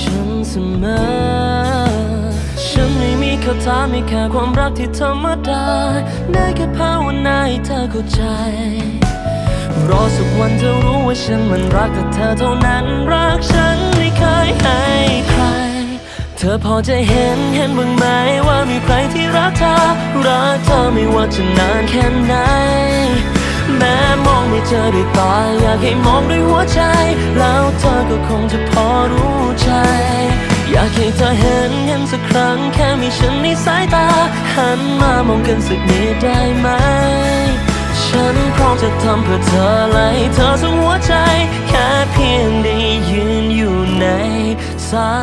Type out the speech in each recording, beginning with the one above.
ฉันเสมอ ฉันไม่มีคาถาไม่แค่ความรักที่ธรรมดา ได้แค่ภาวนาให้เธอเข้าใจ รอสักวันเธอรู้ว่าฉันมันรักแต่เธอเท่านั้นรักฉันไม่เคยให้ใคร เธอพอจะเห็นเห็นบ้างไหมว่ามีใครที่รักเธอรักเธอไม่ว่าจะนานแค่ไหนแม้มองไม่เจอด้วยตาอยากให้มองด้วยหัวใจ แล้วเธอก็คงจะพอรู้ ใจ อยากให้เธอเห็นเห็นสักครั้ง แค่มีฉันในสายตา หันมามองกันสักนิดได้ไหม ฉันพร้อมจะทำเพื่อเธอและให้เธอทั้งหัวใจ แค่เพียงได้ยืนอยู่ในสา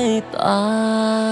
ยตา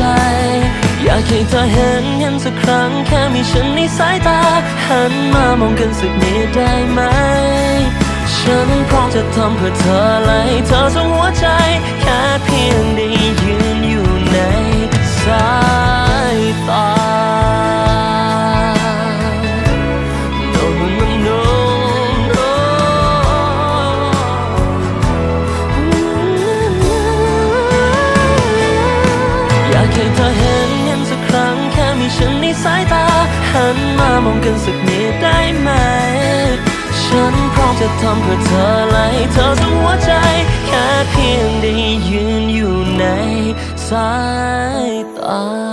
จากให้เธอเห็นเห็นสักครั้งแค่มีฉันในสายตา หันมามองกันสักนิดได้ไหม ฉันพร้อมจะทำเพื่อเธอเลยเธอทั้งหัวใจ แค่เพียงได้ยืนอยู่ในสาย สายตา หันมามองกันสักนิดได้ไหม ฉันพร้อมจะทำเพื่อเธอเละให้เธอทั้งหัวใจ แค่เพียงได้ยืนอยู่ในสายตา